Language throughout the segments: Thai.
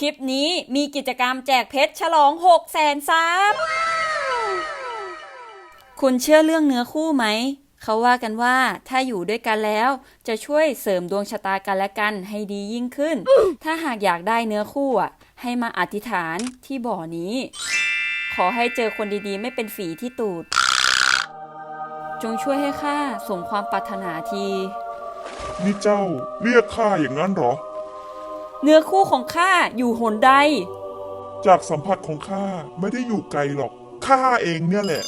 คลิปนี้มีกิจกรรมแจกเพชรฉลอง6แสนซับคุณเชื่อเรื่องเนื้อคู่ไหม เขาว่ากันว่าถ้าอยู่ด้วยกันแล้ว จะช่วยเสริมดวงชะตากันและกันให้ดียิ่งขึ้น ถ้าหากอยากได้เนื้อคู่อะ ให้มาอธิษฐานที่บ่อนี้ ขอให้เจอคนดีๆ ไม่เป็นฝีที่ตูด จงช่วยให้ข้าสมความปรารถนาที นี่เจ้าเรียกข้าอย่างนั้นเหรอ เนื้อคู่ของข้าอยู่หนใด จากสัมผัสของข้าไม่ได้อยู่ไกลหรอก ข้าเองเนี่ยแหละ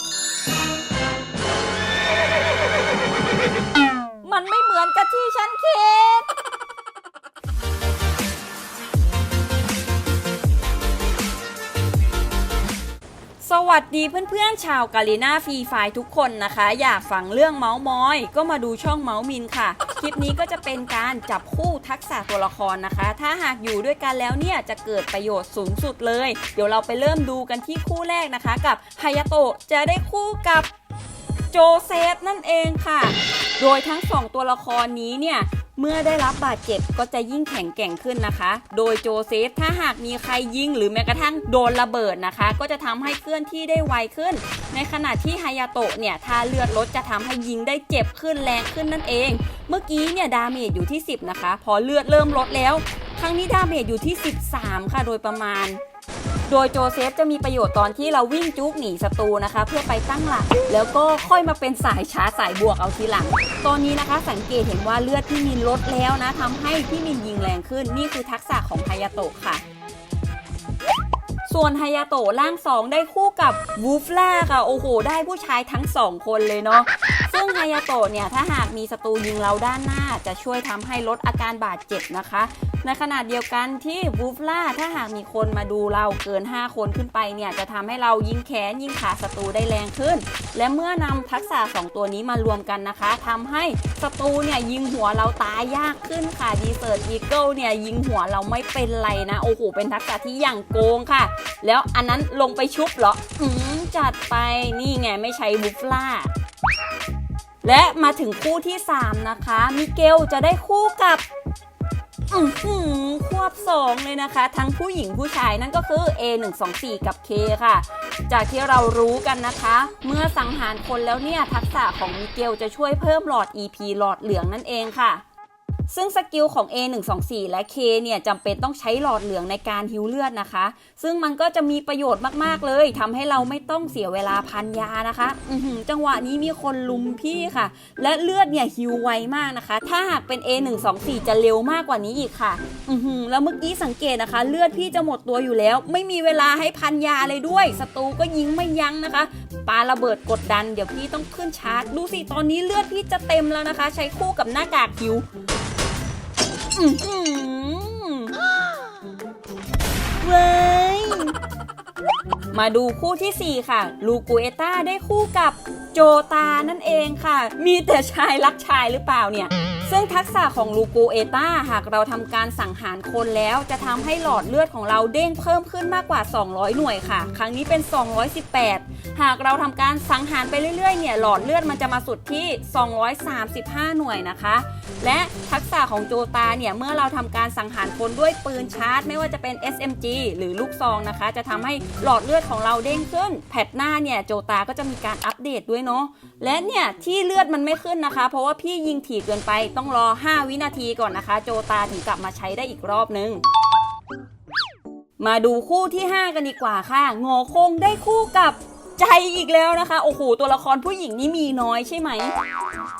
สวัสดีเพื่อนๆ ชาวกาลีนาฟรีไฟทุกคนนะคะ อยากฟังเรื่องเมาส์มอย ก็มาดูช่องเมาส์มินค่ะ คลิปนี้ก็จะเป็นการจับคู่ทักษะตัวละครนะคะ ถ้าหากอยู่ด้วยกันแล้วเนี่ยจะเกิดประโยชน์สูงสุดเลย เดี๋ยวเราไปเริ่มดูกันที่คู่แรกนะคะ กับฮายาโตะจะได้คู่กับ โจเซฟนั่นเองค่ะ โดยทั้งสองตัวละครนี้เนี่ย เมื่อได้รับบาดเจ็บก็จะยิ่งแข็งแกร่งขึ้นนะคะ โดยโจเซฟถ้าหากมีใครยิงหรือแม้กระทั่งโดนระเบิดนะคะ ก็จะทำให้เคลื่อนที่ได้ไวขึ้น ในขณะที่ฮายาโตะเนี่ยถ้าเลือดลดจะทำให้ยิงได้เจ็บขึ้นแรงขึ้นนั่นเอง เมื่อกี้เนี่ยดาเมจอยู่ที่ 10 นะคะ พอเลือดเริ่มลดแล้ว ครั้งนี้ดาเมจอยู่ที่ 13 ค่ะโดยประมาณ โดยโจเซฟจะมีประโยชน์ตอนที่เราวิ่งจุกหนีศัตรูนะคะ เพื่อไปตั้งหลัก แล้วก็ค่อยมาเป็นสายช้าสายบวกเอาทีหลัง ตอนนี้นะคะสังเกตเห็นว่าเลือดพี่มินลดแล้วนะทำให้พี่มินยิงแรงขึ้น นี่คือทักษะของไฮยาโตะค่ะส่วนไฮยาโตะร่างสองได้คู่กับวูฟล่าค่ะ โอ้โห ได้ผู้ชายทั้งสองคนเลยเนาะ ซึ่งฮายาโตะเนี่ยถ้าหากมีศัตรูยิงเราด้านหน้า จะช่วยทำให้ลดอาการบาดเจ็บนะคะ ในขณะเดียวกันที่วูฟล่าถ้าหากมีคนมาดูเราเกิน 5 คนขึ้นไปเนี่ยจะทำให้เรายิงแขนยิงขาศัตรูได้แรงขึ้น และเมื่อนำทักษะ 2 ตัวนี้มารวมกันนะคะทำให้ศัตรูเนี่ยยิงหัวเราตายยากขึ้นค่ะดีเซิร์ตอีเกิลเนี่ยยิงหัวเราไม่เป็นไรนะโอ้โหเป็นทักษะที่อย่างโกงค่ะ แล้วอันนั้นลงไปชุบเหรออืมจัดไปนี่ไงไม่ใช้วูฟล่า และมาถึงคู่ที่ 3 นะคะ มิเกลจะได้คู่กับอือหือควบสองเลยนะคะ ทั้งผู้หญิงผู้ชายนั่นก็คือ A124 กับ K ค่ะ จากที่เรารู้กันนะคะ เมื่อสังหารคนแล้วเนี่ย ทักษะของมิเกลจะช่วยเพิ่มหลอด EP หลอดเหลืองนั่นเองค่ะ ซึ่งสกิลของ A124 และ K เนี่ยจำเป็นต้องใช้หลอดเหลืองในการฮิวเลือดนะคะ ซึ่งมันก็จะมีประโยชน์มากๆเลยทำให้เราไม่ต้องเสียเวลาพันยานะคะอืจังหวะนี้มีคนลุมพี่ค่ะ และเลือดเนี่ยฮิวไวมากนะคะ ถ้าหากเป็น A124 จะเร็วมากกว่านี้อีกค่ะอืแล้วเมื่อกี้สังเกตนะคะ เลือดพี่จะหมดตัวอยู่แล้ว ไม่มีเวลาให้พันยาเลยด้วยศัตรูก็ยิงไม่ยั้งนะคะปาระเบิดกดดันเดี๋ยวพี่ต้องขึ้นชาร์จ ดูสิตอนนี้เลือดพี่จะเต็มแล้วนะคะ ใช้คู่กับหน้ากากฮิว อื้อหือเว้ย มาดูคู่ทีสี่ 4 ค่ะ ลูกูเอต้าได้คู่กับโจตานั่นเองค่ะ มีแต่ชายรักชายหรือเปล่าเนี่ย ซึ่งทักษะของลูกูเอต้าหากเราทำการสังหารคนแล้วจะทำให้หลอดเลือดของเราเด้งเพิ่มขึ้นมากกว่า 200 หน่วยค่ะ ครั้งนี้เป็น 218 หากเราทำการสังหารไปเรื่อยๆ เนี่ยหลอดเลือดมันจะมาสุดที่ 235 หน่วยนะคะ และทักษะของโจตาเนี่ยเมื่อเราทำการสังหารคนด้วยปืนชาร์จ ไม่ว่าจะเป็น SMG หรือลูกซองนะคะ จะทำให้หลอดเลือดของเราเด้งขึ้น แพทหน้าเนี่ยโจตาก็จะมีการอัปเดตด้วยเนาะและเนี่ยที่เลือดมันไม่ขึ้นนะคะ เพราะว่าพี่ยิงถี่เกินไปต้องรอ 5 วินาทีก่อนนะคะ โจตาถึงกลับมาใช้ได้อีกรอบนึง มาดูคู่ที่ 5 กันดีกว่าค่ะงอคงได้คู่กับ ใจอีกแล้วนะคะ โอ้โห ตัวละครผู้หญิงนี่มีน้อยใช่ไหม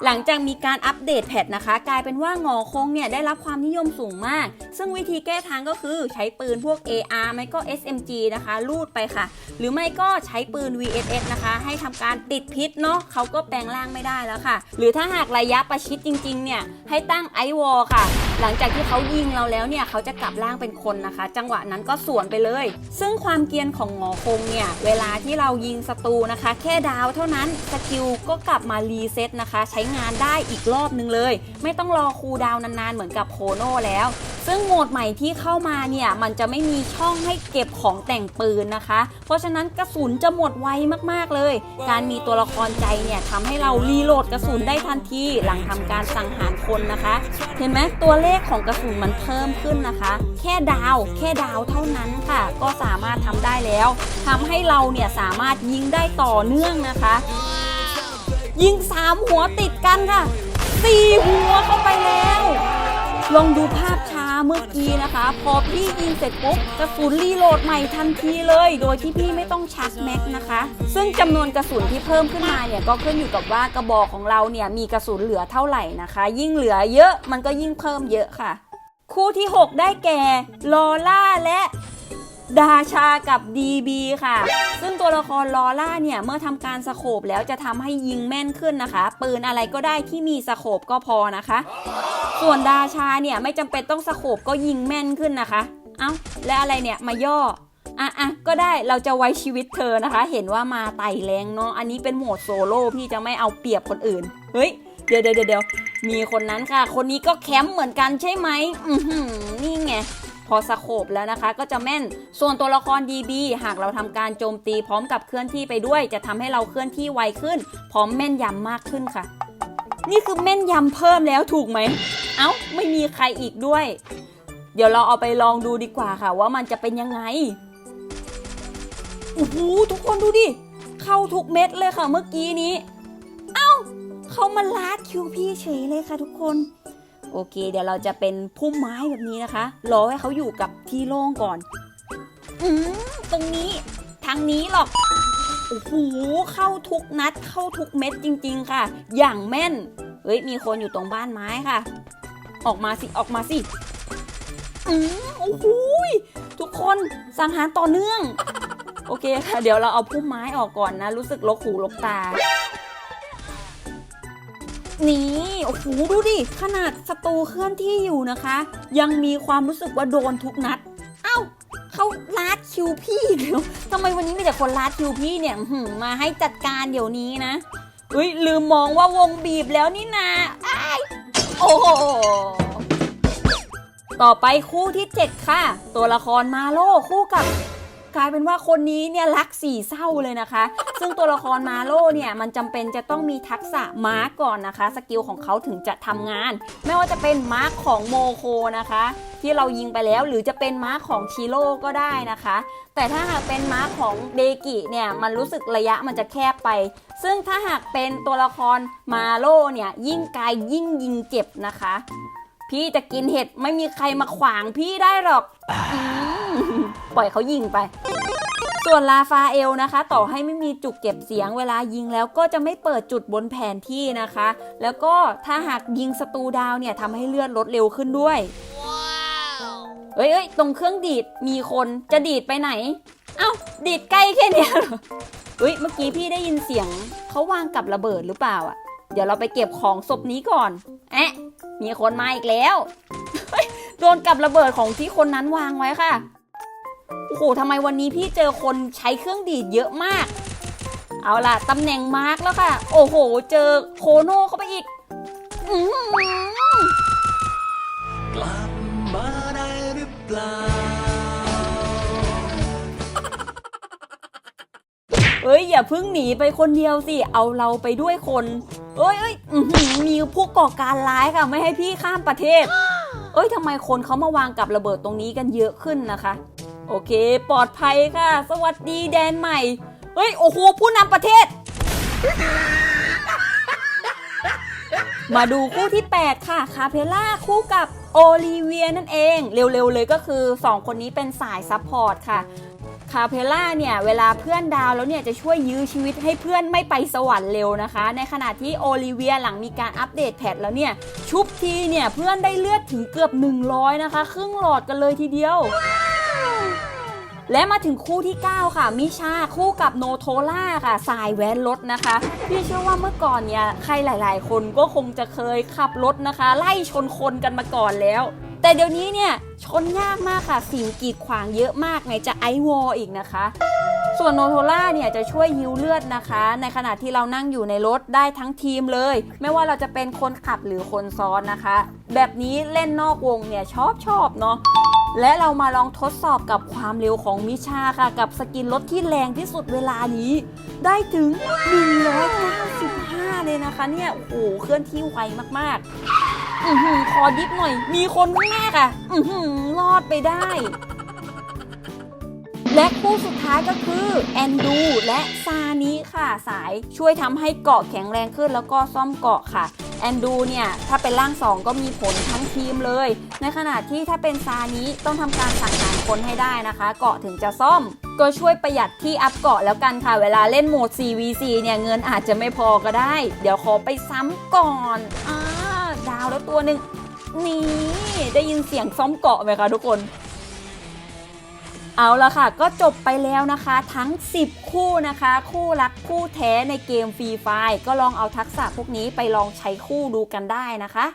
หลังจากมีการอัปเดตแพทนะคะ กลายเป็นว่างอคงเนี่ยได้รับความนิยมสูงมาก ซึ่งวิธีแก้ทางก็คือใช้ปืนพวก AR ไม่ก็ SMG นะคะ ลูดไปค่ะ หรือไม่ก็ใช้ปืน VSS นะคะ ให้ทำการติดพิษเนาะเขาก็แปลงร่างไม่ได้แล้วค่ะ หรือถ้าหากระยะประชิดจริง ๆ เนี่ย ให้ตั้งไอวอลค่ะ หลังจากที่เขายิงเราแล้วเนี่ยเขาจะกลับร่างเป็นคนนะคะ จังหวะนั้นก็สวนไปเลย ซึ่งความเกียนของหงอคงเนี่ยเวลาที่เรายิงศัตรูนะคะ แค่ดาวเท่านั้นสกิลก็กลับมารีเซ็ตนะคะ ใช้งานได้อีกรอบนึงเลย ไม่ต้องรอคูดาวนานๆ เหมือนกับโคโนแล้ว ซึ่งโหมดใหม่ที่เข้ามาเนี่ยมันจะไม่มีช่องให้เก็บของแต่งปืนนะคะ เพราะฉะนั้นกระสุนจะหมดไวมากๆเลย การมีตัวละครใจเนี่ยทำให้เรารีโหลดกระสุนได้ทันทีหลังทำการสังหารคนนะคะ เห็นไหมตัวเลขของกระสุนมันเพิ่มขึ้นนะคะ แค่ดาว แค่ดาวเท่านั้นค่ะ ก็สามารถทำได้แล้วทำให้เราเนี่ยสามารถยิิงได้ต่อเนื่องนะคะ ยิงสามหัวติดกันค่ะสี่หัวเข้าไปแล้ว ลองดูภาพช้าเมื่อกี้นะคะ พอพี่ยิงเสร็จปุ๊บกระสุนรีโหลดใหม่ทันทีเลย โดยที่พี่ไม่ต้องชักแม็กนะคะ ซึ่งจำนวนกระสุนที่เพิ่มขึ้นมาเนี่ยก็ขึ้นอยู่กับว่ากระบอกของเราเนี่ยมีกระสุนเหลือเท่าไหร่นะคะ ยิ่งเหลือเยอะมันก็ยิ่งเพิ่มเยอะค่ะ คู่ที่ 6 ได้แก่ลอล่าและ ดาชากับ DB ค่ะ ซึ่งตัวละครลอล่าเนี่ยเมื่อทำการสโคบแล้วจะทำให้ยิงแม่นขึ้นนะคะ ปืนอะไรก็ได้ที่มีสโคบก็พอนะคะ ส่วนดาชาเนี่ยไม่จำเป็นต้องสโคบก็ยิงแม่นขึ้นนะคะ เอ้าแล้วอะไรเนี่ยมาย่ออะอะก็ได้เราจะไว้ชีวิตเธอนะคะ เห็นว่ามาไต่แรงเนาะอันนี้เป็นโหมดโซโล่พี่จะไม่เอาเปรียบคนอื่น เฮ้ยเดี๋ยวเดี๋ยวเดี๋ยวมีคนนั้นค่ะ คนนี้ก็แคมป์เหมือนกันใช่ไหมอือหือนี่ไง พอสโคบแล้วนะคะ ก็จะแม่นส่วนตัวละคร DB หากเราทำการโจมตีพร้อมกับเคลื่อนที่ไปด้วย จะทำให้เราเคลื่อนที่ไวขึ้น พร้อมแม่นยำมากขึ้นค่ะ นี่คือแม่นยำเพิ่มแล้วถูกไหมเอ้าไม่มีใครอีกด้วย เดี๋ยวเราเอาไปลองดูดีกว่าค่ะ ว่ามันจะเป็นยังไงโอ้โหทุกคนดูดิ เข้าทุกเม็ดเลยค่ะเมื่อกี้นี้ เอ้า เขามาลาดคิวพี่เฉยเลยค่ะทุกคน โอเค เดี๋ยวเราจะเป็นพุ่มไม้แบบนี้นะคะ รอให้เขาอยู่กับที่โล่งก่อน อืมตรงนี้ ทางนี้หรอก โอ้โห เข้าทุกนัด เข้าทุกเม็ดจริง ๆ ค่ะ อย่างแม่น เฮ้ย มีคนอยู่ตรงบ้านไม้ค่ะ ออกมาสิ ออกมาสิ อืมโอ้โหทุกคนสังหารต่อเนื่อง โอเคค่ะ เดี๋ยวเราเอาพุ่มไม้ออกก่อนนะ รู้สึกลกหูลกตา นี่โอ้โหดูดิ ขนาดศัตรูเคลื่อนที่อยู่นะคะ ยังมีความรู้สึกว่าโดนทุกนัด เอ้าเขาลาดคิวพี่เดี๋ยวทำไมวันนี้มีแต่คนลาดคิวพี่เนี่ยหือมาให้จัดการเดี๋ยวนี้นะเฮ้ยลืมมองว่าวงบีบแล้วนี่นาอ้โอ้โหต่อไปคู่ที่ 7 ค่ะ ตัวละครมาโลคู่กับ กลายเป็นว่าคนนี้เนี่ยรักสี่เศร้าเลยนะคะ ซึ่งตัวละครมาโลเนี่ยมันจำเป็นจะต้องมีทักษะมาร์กก่อนนะคะ สกิลของเขาถึงจะทำงาน ไม่ว่าจะเป็นมาร์กของโมโคนะคะ ที่เรายิงไปแล้วหรือจะเป็นมาร์กของชิโร่ก็ได้นะคะ แต่ถ้าหากเป็นมาร์กของเดกิเนี่ยมันรู้สึกระยะมันจะแคบไป ซึ่งถ้าหากเป็นตัวละครมาโลเนี่ยยิ่งไกลยิ่งยิงเจ็บนะคะ พี่จะกินเห็ดไม่มีใครมาขวางพี่ได้หรอกอ ปล่อยเขายิงไป ส่วนลาฟาเอลนะคะ ต่อให้ไม่มีจุกเก็บเสียงเวลายิงแล้วก็จะไม่เปิดจุดบนแผนที่นะคะ แล้วก็ถ้าหากยิงศัตรูดาวเนี่ยทำให้เลือดลดเร็วขึ้นด้วยเอ้ยเอ้ยตรงเครื่องดีดมีคนจะดีดไปไหน เอ้า ดีดใกล้แค่เนี้ยเหรอเฮ้ย เมื่อกี้พี่ได้ยินเสียงเขาวางกับระเบิดหรือเปล่าอะ เดี๋ยวเราไปเก็บของศพนี้ก่อน แอะ มีคนมาอีกแล้วเฮ้ยโดนกับระเบิดของที่คนนั้นวางไว้ค่ะ โอ้โหทำไมวันนี้พี่เจอคนใช้เครื่องดีดเยอะมาก เอาล่ะตำแหน่งมาร์กแล้วค่ะ โอ้โห เจอโคโน่เข้าไปอีกกลับมาได้หรือเปล่าเอ้ยอย่าเพิ่งหนีไปคนเดียวสิ เอาเราไปด้วยคน เอ้ยเอ้ยอมีผู้ก่อการร้ายค่ะ ไม่ให้พี่ข้ามประเทศ เอ้ยทำไมคนเขามาวางกับระเบิดตรงนี้กันเยอะขึ้นนะคะ โอเค ปลอดภัยค่ะ สวัสดีแดนใหม่ เฮ้ย โอ้โห ผู้นำประเทศ มาดูคู่ที่ 8 ค่ะ คาเพล่าคู่กับโอลิเวียนั่นเอง เร็วๆเลยก็คือ 2 คนนี้เป็นสายซัพพอร์ตค่ะ คาเพล่าเนี่ย เวลาเพื่อนดาวแล้วเนี่ย จะช่วยยื้อชีวิตให้เพื่อนไม่ไปสวรรค์เร็วนะคะ ในขณะที่โอลิเวียหลังมีการอัปเดตแพทแล้วเนี่ย ชุบทีเนี่ย เพื่อนได้เลือดถึงเกือบ 100 นะคะ ครึ่งหลอดกันเลยทีเดียว และมาถึงคู่ที่ 9 ค่ะ มิชาคู่กับโนโทล่าค่ะ สายแว้นรถนะคะ พี่เชื่อว่าเมื่อก่อนเนี่ยใครหลาย ๆ คนก็คงจะเคยขับรถนะคะ ไล่ชนคนกันมาก่อนแล้ว แต่เดี๋ยวนี้เนี่ยชนยากมากค่ะ สิ่งกีดขวางเยอะมากไหนจะไอวอลอีกนะคะ ส่วนโนโทล่าเนี่ยจะช่วยฮิวเลือดนะคะ ในขณะที่เรานั่งอยู่ในรถได้ทั้งทีมเลย ไม่ว่าเราจะเป็นคนขับหรือคนซ้อนนะคะ แบบนี้เล่นนอกวงเนี่ยชอบชอบเนาะ และเรามาลองทดสอบกับความเร็วของมิชาค่ะ กับสกินรถที่แรงที่สุดเวลานี้ ได้ถึง 195 เลยนะคะเนี่ย โอ้โห เคลื่อนที่ไวมากๆ อือหือขอดิฟหน่อย มีคนข้างหน้าค่ะ อือหือรอดไปได้ และคู่สุดท้ายก็คือแอนดูและซานิค่ะ สายช่วยทำให้เกาะแข็งแรงขึ้นแล้วก็ซ่อมเกาะค่ะ แอนดูเนี่ยถ้าเป็นร่าง2ก็มีผลทั้งทีมเลย ในขณะที่ถ้าเป็นซานิต้องทำการสั่งหารคนให้ได้นะคะ เกาะถึงจะซ่อม ก็ช่วยประหยัดที่อัพเกาะแล้วกันค่ะ เวลาเล่นโหมด 4v4 เนี่ยเงินอาจจะไม่พอก็ได้ เดี๋ยวขอไปซ้ำก่อนอ่าดาวแล้วตัวหนึ่งนี่ได้ยินเสียงซ่อมเกาะไหมคะทุกคน เอาละค่ะ ก็จบไปแล้วนะคะ ทั้ง 10 คู่นะคะ คู่รักคู่แท้ในเกมฟรีไฟก็ลองเอาทักษะพวกนี้ไปลองใช้คู่ดูกันได้นะคะ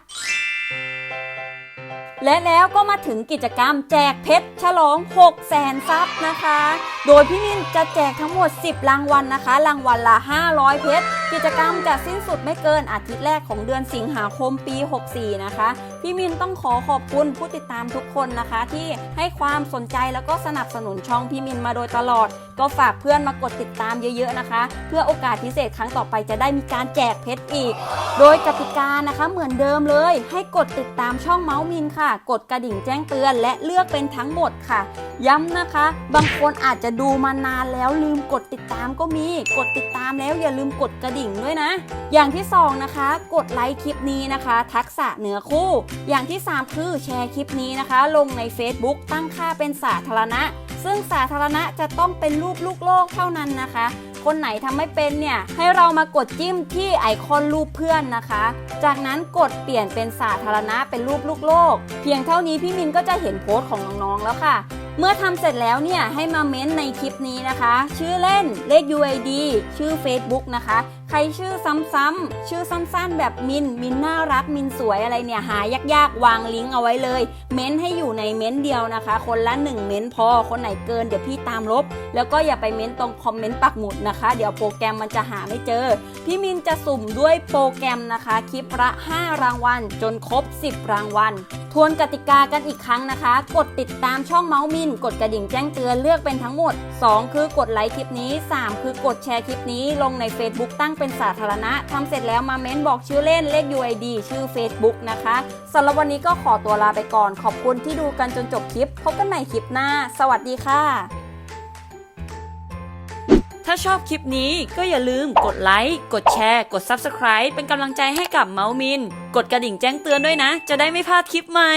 และแล้วก็มาถึงกิจกรรมแจกเพชรฉลอง6แสนซับนะคะ โดยพี่มินจะแจกทั้งหมด 10 รางวัลนะคะ รางวัลละ 500 เพชรกิจกรรมจะสิ้นสุดไม่เกินอาทิตย์แรกของเดือนสิงหาคมปี 64 นะคะ พี่มินต้องขอขอบคุณผู้ติดตามทุกคนนะคะ ที่ให้ความสนใจแล้วก็สนับสนุนช่องพี่มินมาโดยตลอด ก็ฝากเพื่อนมากดติดตามเยอะๆนะคะ เพื่อโอกาสพิเศษครั้งต่อไปจะได้มีการแจกเพชรอีก โดยกติกานะคะเหมือนเดิมเลย ให้กดติดตามช่องเมาส์มินค่ะ กดกระดิ่งแจ้งเตือน และเลือกเป็นทั้งหมดค่ะ ย้ำนะคะ บางคนอาจจะดูมานานแล้วลืมกดติดตามก็มี กดติดตามแล้วอย่าลืมกดกระดิ่งด้วยนะ อย่างที่สองนะคะ กดไลค์คลิปนี้นะคะ ทักษะเหนือคู่อย่างที่ 3 คือแชร์คลิปนี้นะคะ ลงใน Facebook ตั้งค่าเป็นสาธารณะ ซึ่งสาธารณะจะต้องเป็นรูปลูกโลกเท่านั้นนะคะ คนไหนทำไม่เป็นเนี่ย ให้เรามากดจิ้มที่ไอคอนรูปเพื่อนนะคะ จากนั้นกดเปลี่ยนเป็นสาธารณะเป็นรูปลูกโลก เพียงเท่านี้พี่มินก็จะเห็นโพสต์ของน้องๆแล้วค่ะเมื่อทำเสร็จแล้วเนี่ยให้มาเม้นในคลิปนี้นะคะ ชื่อเล่นเลข UID ชื่อ Facebook นะคะ ใครชื่อซ้ำๆชื่อสั้นๆ แบบมิน มินน่ารัก มินสวยอะไรเนี่ยหายากๆ วางลิงก์เอาไว้เลย เม้นให้อยู่ในเม้นเดียวนะคะ คนละ 1 เม้นพอ คนไหนเกินเดี๋ยวพี่ตามลบ แล้วก็อย่าไปเม้นตรงคอมเมนต์ปักหมุดนะคะ เดี๋ยวโปรแกรมมันจะหาไม่เจอ พี่มินจะสุ่มด้วยโปรแกรมนะคะ คลิปละ 5 รางวัล จนครบ 10 รางวัลทวนกติกากันอีกครั้งนะคะ กดติดตามช่องเมาส์มิน กดกระดิ่งแจ้งเตือนเลือกเป็นทั้งหมด 2 คือกดไลค์คลิปนี้ 3 คือกดแชร์คลิปนี้ลงใน Facebook ตั้งเป็นสาธารณะทำเสร็จแล้วมาเม้นบอกชื่อเล่นเลข UID ชื่อ Facebook นะคะสำหรับวันนี้ก็ขอตัวลาไปก่อน ขอบคุณที่ดูกันจนจบคลิป พบกันใหม่คลิปหน้า สวัสดีค่ะ ถ้าชอบคลิปนี้ก็อย่าลืมกดไลค์ กดแชร์ กด Subscribe เป็นกำลังใจให้กับเมาส์มิน กดกระดิ่งแจ้งเตือนด้วยนะ จะได้ไม่พลาดคลิปใหม่